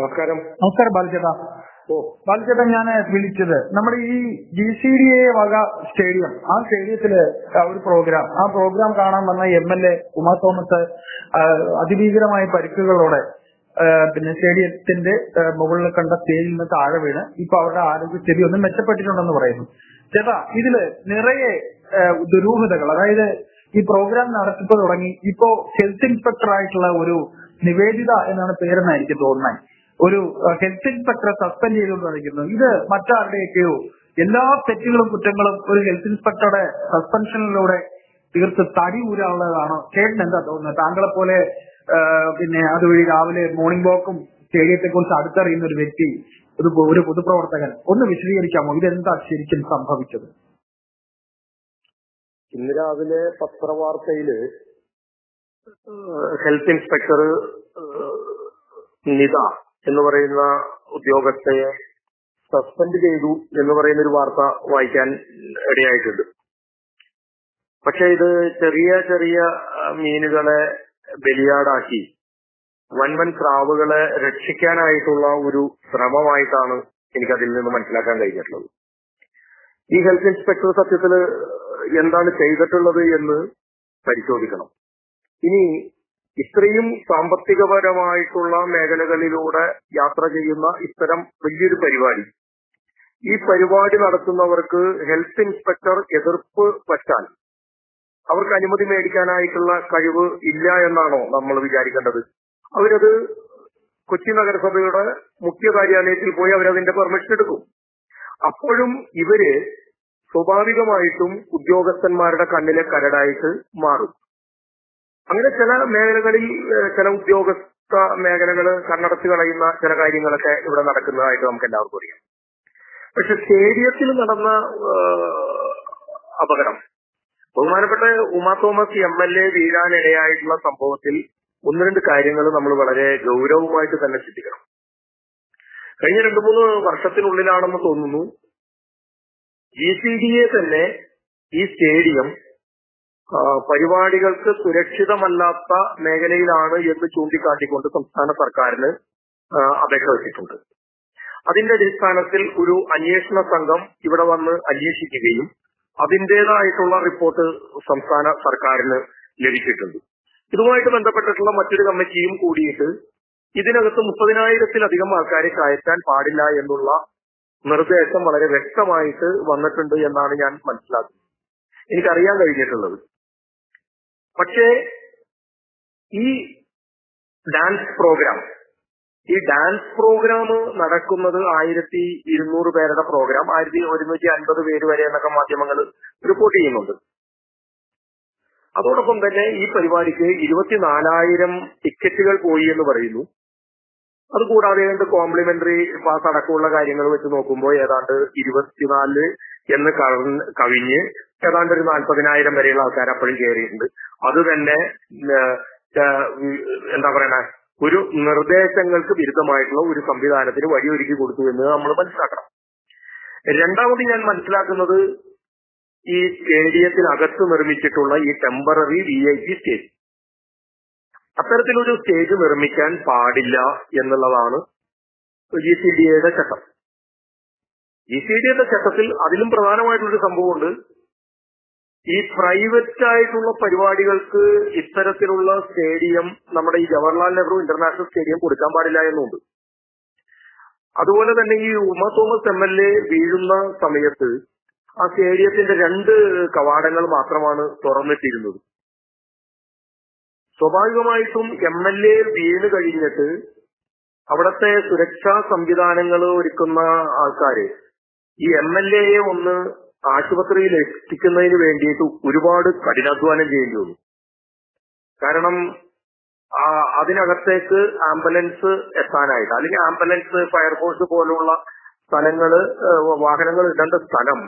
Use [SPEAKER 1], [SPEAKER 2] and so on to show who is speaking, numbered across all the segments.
[SPEAKER 1] നമസ്കാരം.
[SPEAKER 2] നമസ്കാരം ബാലചേട്ടാ.
[SPEAKER 1] ഓ.
[SPEAKER 2] ബാലചേട്ടാ ഞാൻ വിളിച്ചത് നമ്മുടെ ഈ ജി സി ഡി എ വക സ്റ്റേഡിയം ആ സ്റ്റേഡിയത്തിൽ ഒരു പ്രോഗ്രാം ആ പ്രോഗ്രാം കാണാൻ വന്ന M L A Uma Thomas അതിഭീകരമായ പരിക്കുകളോടെ പിന്നെ സ്റ്റേഡിയത്തിന്റെ മുകളിൽ കണ്ട സ്റ്റേജിൽ നിന്ന് താഴെ വീണ് ഇപ്പൊ അവരുടെ ആരോഗ്യസ്ഥിതി ഒന്നും മെച്ചപ്പെട്ടിട്ടുണ്ടെന്ന് പറയുന്നു. ചേട്ടാ ഇതിൽ നിറയെ ദുരൂഹതകൾ അതായത് ഈ പ്രോഗ്രാം നടത്തിപ്പ് തുടങ്ങി ഇപ്പോ ഹെൽത്ത് ഇൻസ്പെക്ടർ ആയിട്ടുള്ള ഒരു നിവേദിത എന്നാണ് പേരെന്നായിരിക്കും എനിക്ക് തോന്നുന്നത്. ഒരു ഹെൽത്ത് ഇൻസ്പെക്ടറെ സസ്പെൻഡ് ചെയ്തുകൊണ്ടിരിക്കുന്നു ഇത് മറ്റാരുടെയൊക്കെയോ എല്ലാ തെറ്റുകളും കുറ്റങ്ങളും ഒരു ഹെൽത്ത് ഇൻസ്പെക്ടറുടെ സസ്പെൻഷനിലൂടെ തീർത്ത് തടി ഊരാനുള്ളതാണോ. ചേട്ടൻ എന്താ തോന്നുന്നത്? താങ്കളെ പോലെ പിന്നെ അതുവഴി രാവിലെ മോർണിംഗ് വാക്കും സ്റ്റേഡിയത്തെ കുറിച്ച് അടുത്തറിയുന്ന ഒരു വ്യക്തി ഒരു ഒരു പൊതുപ്രവർത്തകൻ ഒന്ന് വിശദീകരിക്കാമോ? ഇതെന്താ ശരിക്കും സംഭവിച്ചത്?
[SPEAKER 1] ഇന്ന് രാവിലെ പത്രവാർത്തയിൽ ഹെൽത്ത് ഇൻസ്പെക്ടർ നിത എന്ന് പറയുന്ന ഉദ്യോഗസ്ഥയെ സസ്പെൻഡ് ചെയ്തു എന്ന് പറയുന്ന ഒരു വാർത്ത വായിക്കാൻ ഇടയായിട്ടുണ്ട്. പക്ഷെ ഇത് ചെറിയ ചെറിയ മീനുകളെ ബലിയാടാക്കി വൻ വൻ ക്രാവുകളെ രക്ഷിക്കാനായിട്ടുള്ള ഒരു ശ്രമമായിട്ടാണ് എനിക്ക് അതിൽ നിന്ന് മനസ്സിലാക്കാൻ കഴിഞ്ഞിട്ടുള്ളത്. ഈ ഹെൽത്ത് ഇൻസ്പെക്ടർ സത്യത്തിൽ എന്താണ് ചെയ്തിട്ടുള്ളത് എന്ന് പരിശോധിക്കണം. ഇനി ഇത്രയും സാമ്പത്തികപരമായിട്ടുള്ള മേഖലകളിലൂടെ യാത്ര ചെയ്യുന്ന ഇത്തരം വലിയൊരു പരിപാടി. ഈ പരിപാടി നടത്തുന്നവർക്ക് ഹെൽത്ത് ഇൻസ്പെക്ടർ എതിർപ്പ് പറ്റാൻ. അവർക്ക് അനുമതി മേടിക്കാനായിട്ടുള്ള കഴിവ് ഇല്ല എന്നാണോ നമ്മൾ വിചാരിക്കേണ്ടത്? അവരത് കൊച്ചി നഗരസഭയുടെ മുഖ്യ കാര്യാലയത്തിൽ പോയി അവരതിന്റെ പെർമിഷൻ എടുക്കും. അപ്പോഴും ഇവർ സ്വാഭാവികമായിട്ടും ഉദ്യോഗസ്ഥന്മാരുടെ കണ്ണിലെ കരടായിട്ട് മാറും. അങ്ങനെ ചില മേഖലകളിൽ ചില ഉദ്യോഗസ്ഥ മേഖലകൾ കണ്ണടച്ച് കളയുന്ന ചില കാര്യങ്ങളൊക്കെ ഇവിടെ നടക്കുന്നതായിട്ട് നമുക്ക് എല്ലാവർക്കും അറിയാം. പക്ഷെ സ്റ്റേഡിയത്തിൽ നടന്ന അപകടം. ബഹുമാനപ്പെട്ട Uma Thomas M L A വീഴാനിടയായിട്ടുള്ള സംഭവത്തിൽ ഒന്ന് രണ്ട് കാര്യങ്ങൾ നമ്മൾ വളരെ ഗൗരവമായിട്ട് തന്നെ ചിന്തിക്കണം. കഴിഞ്ഞ രണ്ടു മൂന്ന് വർഷത്തിനുള്ളിലാണെന്ന് തോന്നുന്നു. ജി സി ഡി എ തന്നെ ഈ സ്റ്റേഡിയം പരിപാടികൾക്ക് സുരക്ഷിതമല്ലാത്ത മേഖലയിലാണ് എന്ന് ചൂണ്ടിക്കാട്ടിക്കൊണ്ട് സംസ്ഥാന സർക്കാരിന് അപേക്ഷ വെച്ചിട്ടുണ്ട്. അതിന്റെ അടിസ്ഥാനത്തിൽ ഒരു അന്വേഷണ സംഘം ഇവിടെ വന്ന് അന്വേഷിക്കുകയും അതിന്റേതായിട്ടുള്ള റിപ്പോർട്ട് സംസ്ഥാന സർക്കാരിന് ലഭിച്ചിട്ടുണ്ട്. ഇതുമായിട്ട് ബന്ധപ്പെട്ടിട്ടുള്ള മറ്റൊരു കമ്മിറ്റിയും കൂടിയിട്ട് ഇതിനകത്ത് മുപ്പതിനായിരത്തിലധികം ആൾക്കാരെ കയറ്റാൻ പാടില്ല എന്നുള്ള നിർദ്ദേശം വളരെ വ്യക്തമായിട്ട് വന്നിട്ടുണ്ട് എന്നാണ് ഞാൻ മനസ്സിലാക്കുന്നത്. എനിക്കറിയാൻ കഴിഞ്ഞിട്ടുള്ളത്. പക്ഷേ ഈ ഡാൻസ് പ്രോഗ്രാം ഈ ഡാൻസ് പ്രോഗ്രാം നടക്കുന്നത് ആയിരത്തി ഇരുന്നൂറ് പേരുടെ പ്രോഗ്രാം ആയിരത്തി ഒരുന്നൂറ്റി അൻപത് പേര് വരെ എന്നൊക്കെ മാധ്യമങ്ങൾ റിപ്പോർട്ട് ചെയ്യുന്നുണ്ട്. അതോടൊപ്പം തന്നെ ഈ പരിപാടിക്ക് ഇരുപത്തിനാലായിരം ടിക്കറ്റുകൾ പോയി എന്ന് പറയുന്നു. അതുകൂടാതെ രണ്ട് കോംപ്ലിമെന്ററി പാസ് അടക്കമുള്ള കാര്യങ്ങൾ വെച്ച് നോക്കുമ്പോൾ ഏതാണ്ട് ഇരുപത്തിനാല് എന്ന് കഴിഞ്ഞ് ഏതാണ്ട് ഒരു നാൽപ്പതിനായിരം വരെയുള്ള ആൾക്കാർ അപ്പോഴും കയറിയിട്ടുണ്ട് അത് തന്നെ എന്താ പറയണേ ഒരു നിർദ്ദേശങ്ങൾക്ക് വിരുദ്ധമായിട്ടുള്ള ഒരു സംവിധാനത്തിന് വഴിയൊരുക്കി കൊടുത്തു എന്ന് നമ്മൾ മനസ്സിലാക്കണം. രണ്ടാമത് ഞാൻ മനസ്സിലാക്കുന്നത് ഈ സ്റ്റേഡിയത്തിനകത്ത് നിർമ്മിച്ചിട്ടുള്ള ഈ temporary V I P stage. അത്തരത്തിലൊരു സ്റ്റേജ് നിർമ്മിക്കാൻ പാടില്ല എന്നുള്ളതാണ് ജി സി ഡി എയുടെ ചട്ടം. ജി സി ഡി എയുടെ ചട്ടത്തിൽ അതിലും പ്രധാനമായിട്ടുള്ളൊരു സംഭവമുണ്ട്. ഈ പ്രൈവറ്റ് ആയിട്ടുള്ള പരിപാടികൾക്ക് ഇത്തരത്തിലുള്ള സ്റ്റേഡിയം നമ്മുടെ ഈ ജവഹർലാൽ നെഹ്റു ഇന്റർനാഷണൽ സ്റ്റേഡിയം കൊടുക്കാൻ പാടില്ല എന്നുണ്ട്. അതുപോലെ തന്നെ ഈ Uma Thomas M L A വീഴുന്ന സമയത്ത് ആ സ്റ്റേഡിയത്തിന്റെ രണ്ട് കവാടങ്ങൾ മാത്രമാണ് തുറന്നിട്ടിരുന്നത്. സ്വാഭാവികമായിട്ടും എം എൽ എ വീണ് കഴിഞ്ഞിട്ട് അവിടത്തെ സുരക്ഷാ സംവിധാനങ്ങൾ ഒരുക്കുന്ന ആൾക്കാര് ഈ എം എൽ എയെ ഒന്ന് ആശുപത്രിയിൽ എത്തിക്കുന്നതിന് വേണ്ടിയിട്ട് ഒരുപാട് കഠിനാധ്വാനം ചെയ്യേണ്ടി വന്നു. കാരണം അതിനകത്തേക്ക് ആംബുലൻസ് എത്താനായിട്ട് അല്ലെങ്കിൽ ആംബുലൻസ് ഫയർഫോഴ്സ് പോലുള്ള സ്ഥലങ്ങൾ വാഹനങ്ങൾ ഇടേണ്ട സ്ഥലം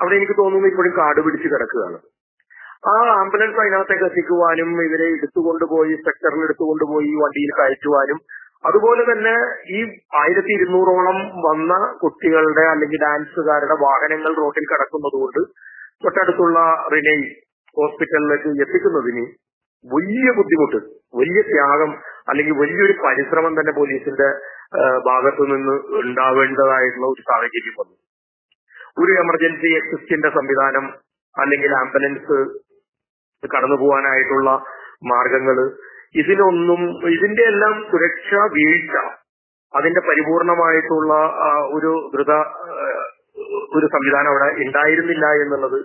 [SPEAKER 1] അവിടെ എനിക്ക് തോന്നുന്നു ഇപ്പോഴും കാട് പിടിച്ച് കിടക്കുകയാണ്. ആ ആംബുലൻസ് അതിനകത്തേക്ക് എത്തിക്കുവാനും ഇവരെ എടുത്തുകൊണ്ടുപോയി സെക്ടറിൽ എടുത്തുകൊണ്ടുപോയി വണ്ടിയിൽ കയറ്റുവാനും അതുപോലെ തന്നെ ഈ ആയിരത്തി ഇരുന്നൂറോളം വന്ന കുട്ടികളുടെ അല്ലെങ്കിൽ ഡാൻസുകാരുടെ വാഹനങ്ങൾ റോഡിൽ കിടക്കുന്നതുകൊണ്ട് തൊട്ടടുത്തുള്ള റിനൈ ഹോസ്പിറ്റലിലേക്ക് എത്തിക്കുന്നതിന് വലിയ ബുദ്ധിമുട്ട് വലിയ ത്യാഗം അല്ലെങ്കിൽ വലിയൊരു പരിശ്രമം തന്നെ പോലീസിന്റെ ഭാഗത്തു നിന്ന് ഉണ്ടാവേണ്ടതായിട്ടുള്ള ഒരു സാഹചര്യം വന്നു. ഒരു എമർജൻസി എക്സിസ്റ്റിന്റെ സംവിധാനം അല്ലെങ്കിൽ ആംബുലൻസ് കടന്നു പോകാനായിട്ടുള്ള മാർഗങ്ങൾ ഇതിനൊന്നും ഇതിന്റെ എല്ലാം സുരക്ഷാ വീഴ്ച അതിന്റെ പരിപൂർണമായിട്ടുള്ള ഒരു ദ്രുത ഒരു സംവിധാനം അവിടെ ഉണ്ടായിരുന്നില്ല എന്നുള്ളത്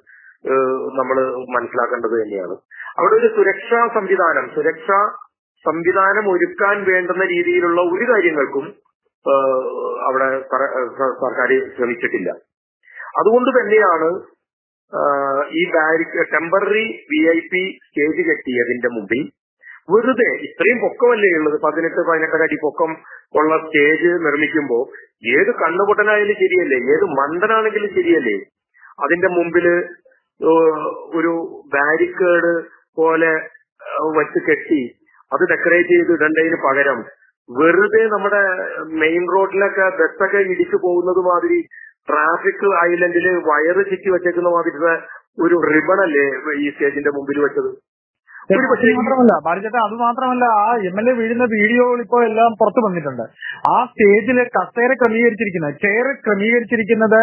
[SPEAKER 1] നമ്മൾ മനസ്സിലാക്കേണ്ടത് തന്നെയാണ്. അവിടെ ഒരു സുരക്ഷാ സംവിധാനം സുരക്ഷാ സംവിധാനം ഒരുക്കാൻ വേണ്ടുന്ന രീതിയിലുള്ള ഒരു കാര്യങ്ങൾക്കും അവിടെ സർ- സർ- സർക്കാർ ശ്രമിച്ചിട്ടില്ല. അതുകൊണ്ട് തന്നെയാണ് ഈ ബാരിക് temporary V I P stage കെട്ടിയതിന്റെ മുമ്പിൽ വെറുതെ ഇത്രയും പൊക്കമല്ലേ ഉള്ളത്? പതിനെട്ട് പതിനെട്ടര അടി പൊക്കം ഉള്ള സ്റ്റേജ് നിർമ്മിക്കുമ്പോൾ ഏത് കണ്ണുപൊട്ടനായാലും ശരിയല്ലേ? ഏത് മണ്ടനാണെങ്കിലും ശരിയല്ലേ? അതിന്റെ മുമ്പിൽ ഒരു ബാരിക്കേഡ് പോലെ വച്ച് കെട്ടി അത് ഡെക്കറേറ്റ് ചെയ്ത് ഇടേണ്ടതിന് പകരം വെറുതെ നമ്മുടെ മെയിൻ റോഡിലൊക്കെ ബസ്സൊക്കെ ഇടിച്ചു പോകുന്നത് മാതിരി ട്രാഫിക് ഐലൻഡിൽ വയറ് ചുറ്റി വെച്ചേക്കുന്ന മാതിരി ഒരു റിബൺ അല്ലേ ഈ സ്റ്റേജിന്റെ മുമ്പിൽ വെച്ചത്?
[SPEAKER 2] മാത്രമല്ല ബാലിച്ചേട്ടാ അത് മാത്രമല്ല ആ എം എൽ എ വീഴുന്ന വീഡിയോകൾ ഇപ്പോ എല്ലാം പുറത്തു വന്നിട്ടുണ്ട്. ആ സ്റ്റേജിൽ കസേര ക്രമീകരിച്ചിരിക്കുന്നത് ചെയർ ക്രമീകരിച്ചിരിക്കുന്നത്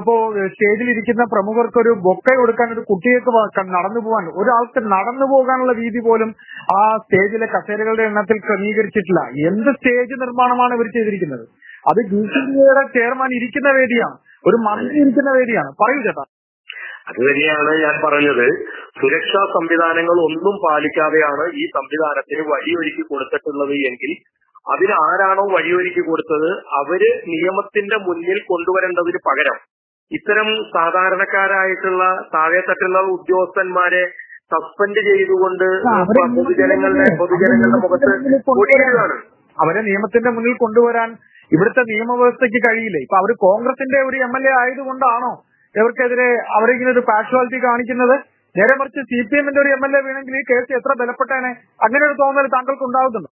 [SPEAKER 2] ഇപ്പോ സ്റ്റേജിൽ ഇരിക്കുന്ന പ്രമുഖർക്ക് ഒരു ബൊക്കെ കൊടുക്കാൻ ഒരു കുട്ടിയൊക്കെ നടന്നു പോകാൻ ഒരാൾക്ക് നടന്നു പോകാനുള്ള രീതി പോലും ആ സ്റ്റേജിലെ കസേരകളുടെ എണ്ണത്തിൽ ക്രമീകരിച്ചിട്ടില്ല. എന്ത് സ്റ്റേജ് നിർമ്മാണമാണ് ഇവർ ചെയ്തിരിക്കുന്നത്? അത് സി ബിയുടെ ചെയർമാൻ ഇരിക്കുന്ന വേദിയാണ്. ഒരു മന്ത്രി ഇരിക്കുന്ന വേദിയാണ്. പറയൂ ചേട്ടാ.
[SPEAKER 1] അത് തന്നെയാണ് ഞാൻ പറഞ്ഞത്. സുരക്ഷാ സംവിധാനങ്ങൾ ഒന്നും പാലിക്കാതെയാണ് ഈ സംവിധാനത്തിന് വഴിയൊരുക്കി കൊടുത്തിട്ടുള്ളത് എങ്കിൽ അതിന് ആരാണോ വഴിയൊരുക്കി കൊടുത്തത് അവർ നിയമത്തിന്റെ മുന്നിൽ കൊണ്ടുവരേണ്ടതിന് പകരം ഇത്തരം സാധാരണക്കാരായിട്ടുള്ള താഴെത്തട്ടുള്ള ഉദ്യോഗസ്ഥന്മാരെ സസ്പെൻഡ് ചെയ്തുകൊണ്ട് പൊതുജനങ്ങളുടെ പൊതുജനങ്ങളുടെ മുഖത്ത് കൊടിയിടുകയാണ്
[SPEAKER 2] അവരെ നിയമത്തിന്റെ മുന്നിൽ കൊണ്ടുവരാൻ ഇവിടുത്തെ നിയമവ്യവസ്ഥയ്ക്ക് കഴിയില്ലേ? ഇപ്പൊ അവർ കോൺഗ്രസിന്റെ ഒരു എം എൽ എ ആയതുകൊണ്ടാണോ ഇവർക്കെതിരെ അവരിങ്ങനെ ഒരു പാഷ്വാലിറ്റി കാണിക്കുന്നത്? നേരെ മറിച്ച് സി പി എമ്മിന്റെ ഒരു എം എൽ എ വീണെങ്കിൽ ഈ കേസ് എത്ര ബലപ്പെട്ടേനെ? അങ്ങനെ ഒരു തോന്നൽ താങ്കൾക്ക് ഉണ്ടാകുന്നുണ്ട്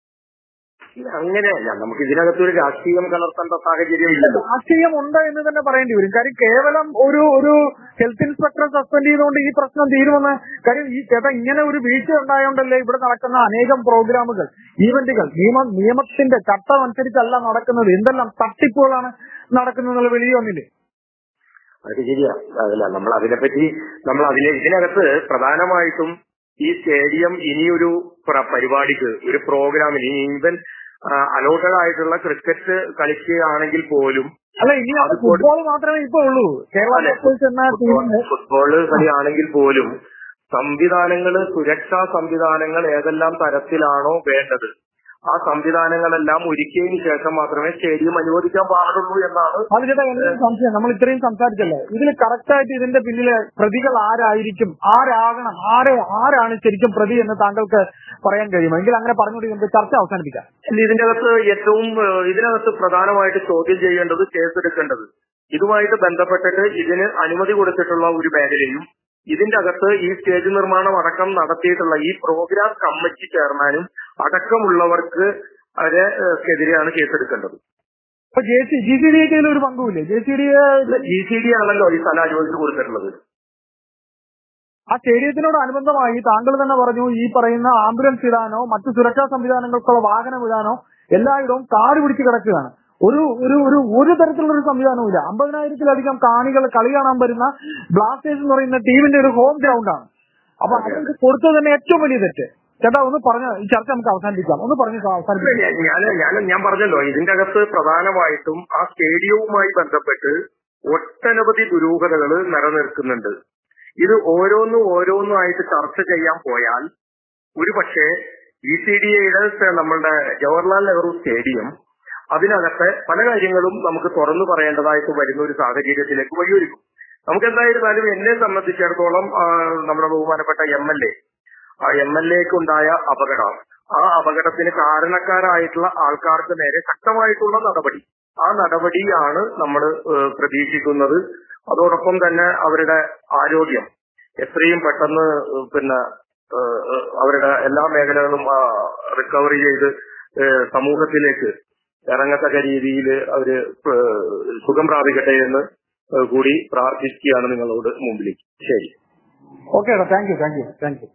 [SPEAKER 1] അങ്ങനെയല്ല. നമുക്ക് ഇതിനകത്ത് ഒരു രാഷ്ട്രീയം കലർത്തേണ്ട സാഹചര്യം ഇല്ല
[SPEAKER 2] രാഷ്ട്രീയം ഉണ്ട് എന്ന് തന്നെ പറയേണ്ടി വരും. കാര്യം കേവലം ഒരു ഒരു ഹെൽത്ത് ഇൻസ്പെക്ടറെ സസ്പെൻഡ് ചെയ്തുകൊണ്ട് ഈ പ്രശ്നം തീരുമെന്ന് കാര്യം ഈ ചേട്ടാ ഇങ്ങനെ ഒരു വീഴ്ച ഉണ്ടായോണ്ടല്ലേ ഇവിടെ നടക്കുന്ന അനേകം പ്രോഗ്രാമുകൾ ഈവന്റുകൾ നിയമ നിയമത്തിന്റെ ചട്ടം അനുസരിച്ചല്ല നടക്കുന്നത്. എന്തെല്ലാം തട്ടിപ്പുകളാണ് നടക്കുന്നത് എന്നുള്ള വെളിയിൽ വന്നില്ലേ?
[SPEAKER 1] അത് ശരിയാ. അതല്ല നമ്മൾ അതിനെപ്പറ്റി നമ്മൾ അതിനെ ഇതിനകത്ത് പ്രധാനമായിട്ടും ഈ സ്റ്റേഡിയം ഇനിയൊരു പരിപാടിക്ക് ഒരു പ്രോഗ്രാമിന് ഈവൻ അലോട്ടഡ് ആയിട്ടുള്ള ക്രിക്കറ്റ് കളിക്കുകയാണെങ്കിൽ പോലും
[SPEAKER 2] അല്ല ഇനി ഫുട്ബോൾ മാത്രമേ ഇപ്പൊ ഉള്ളൂ. കേരള
[SPEAKER 1] ഫുട്ബോൾ കളിയാണെങ്കിൽ പോലും സംവിധാനങ്ങൾ സുരക്ഷാ സംവിധാനങ്ങൾ ഏതെല്ലാം തരത്തിലാണോ വേണ്ടത്? ആ സംവിധാനങ്ങളെല്ലാം ഒരുക്കിയതിന് ശേഷം മാത്രമേ സ്റ്റേഡിയം അനുവദിക്കാൻ പാടുള്ളൂ എന്നാണ്
[SPEAKER 2] സംശയം? നമ്മൾ ഇത്രയും സംസാരിച്ചല്ലേ? ഇതിൽ കറക്റ്റ് ആയിട്ട് ഇതിന്റെ പിന്നിലെ പ്രതികൾ ആരായിരിക്കും? ആരാകണം? ആരെ ആരാണ് ശരിക്കും പ്രതി എന്ന് താങ്കൾക്ക് പറയാൻ കഴിയുമോ? എങ്കിൽ അങ്ങനെ പറഞ്ഞുകൊണ്ട് നമുക്ക് ചർച്ച അവസാനിപ്പിക്കാം.
[SPEAKER 1] ഇതിന്റെ അകത്ത് ഏറ്റവും ഇതിനകത്ത് പ്രധാനമായിട്ട് ചോദ്യം ചെയ്യേണ്ടത് കേസെടുക്കേണ്ടത്. ഇതുമായിട്ട് ബന്ധപ്പെട്ടിട്ട് ഇതിന് അനുമതി കൊടുത്തിട്ടുള്ള ഒരു മേഖലയും ഇതിന്റെ അകത്ത് ഈ സ്റ്റേജ് നിർമ്മാണം അടക്കം നടത്തിയിട്ടുള്ള ഈ പ്രോഗ്രാം കമ്മിറ്റി ചെയർമാനും അടക്കമുള്ളവർക്ക് അവരെ എതിരെയാണ് കേസെടുക്കേണ്ടത്.
[SPEAKER 2] അപ്പൊ J C G C D എക്ക് ഒരു പങ്കുമില്ലേ? J C D
[SPEAKER 1] G C D ആണല്ലോ ഈ സ്ഥലം അനുവദിച്ചു കൊടുത്തിട്ടുള്ളത്.
[SPEAKER 2] ആ സ്റ്റേഡിയത്തിനോട് അനുബന്ധമായി താങ്കൾ തന്നെ പറഞ്ഞു ഈ പറയുന്ന ആംബുലൻസ് ഇടാനോ മറ്റു സുരക്ഷാ സംവിധാനങ്ങൾക്കുള്ള വാഹനം ഇടാനോ എല്ലായിടവും കാട് പിടിച്ച് കിടക്കുകയാണ്. ഒരു ഒരു ഒരു ഒരു തരത്തിലുള്ള ഒരു സംവിധാനവും ഇല്ല അമ്പതിനായിരത്തിലധികം കാണികൾ കളി കാണാൻ വരുന്ന ബ്ലാസ്റ്റേഴ്സ് എന്ന് പറയുന്ന ടീമിന്റെ ഒരു ഹോം ഗ്രൗണ്ടാണ് അപ്പൊ അവർക്ക് കൊടുത്തത് തന്നെ ഏറ്റവും വലിയ തെറ്റ്. ചേട്ടാ ഒന്ന് പറഞ്ഞ ഈ ചർച്ച നമുക്ക് അവസാനിപ്പിക്കാം. ഒന്ന് പറഞ്ഞു അവസാനിപ്പിക്കാം.
[SPEAKER 1] ഞാൻ ഞാൻ ഞാൻ പറഞ്ഞല്ലോ ഇതിന്റെ അകത്ത് പ്രധാനമായിട്ടും ആ സ്റ്റേഡിയവുമായി ബന്ധപ്പെട്ട് ഒട്ടനവധി ദുരൂഹതകൾ നിലനിൽക്കുന്നുണ്ട്. ഇത് ഓരോന്നും ഓരോന്നുമായിട്ട് ചർച്ച ചെയ്യാൻ പോയാൽ ഒരു പക്ഷേ ഇ സി ഡി എയുടെ നമ്മളുടെ ജവഹർലാൽ നെഹ്റു സ്റ്റേഡിയം അതിനകത്തെ പല കാര്യങ്ങളും നമുക്ക് തുറന്നു പറയേണ്ടതായിട്ട് വരുന്ന ഒരു സാഹചര്യത്തിലേക്ക് വഴിയൊരുക്കും. നമുക്ക് എന്തായിരുന്നാലും എന്നെ സംബന്ധിച്ചിടത്തോളം നമ്മുടെ ബഹുമാനപ്പെട്ട എം എൽ എ ആ എം എൽ എക്ക് ഉണ്ടായ അപകടം ആ അപകടത്തിന് കാരണക്കാരായിട്ടുള്ള ആൾക്കാർക്ക് നേരെ ശക്തമായിട്ടുള്ള നടപടി. ആ നടപടിയാണ് നമ്മൾ പ്രതീക്ഷിക്കുന്നത്. അതോടൊപ്പം തന്നെ അവരുടെ ആരോഗ്യം എത്രയും പെട്ടെന്ന് പിന്നെ അവരുടെ എല്ലാ മേഖലകളും റിക്കവറി ചെയ്ത് സമൂഹത്തിലേക്ക് ഇറങ്ങത്തക്ക രീതിയിൽ അവർ സുഖം പ്രാപിക്കട്ടെ എന്ന് കൂടി പ്രാർത്ഥിക്കുകയാണ് നിങ്ങളോട് മുമ്പിലേക്ക്. ശരി.
[SPEAKER 2] Okay thank you thank you thank you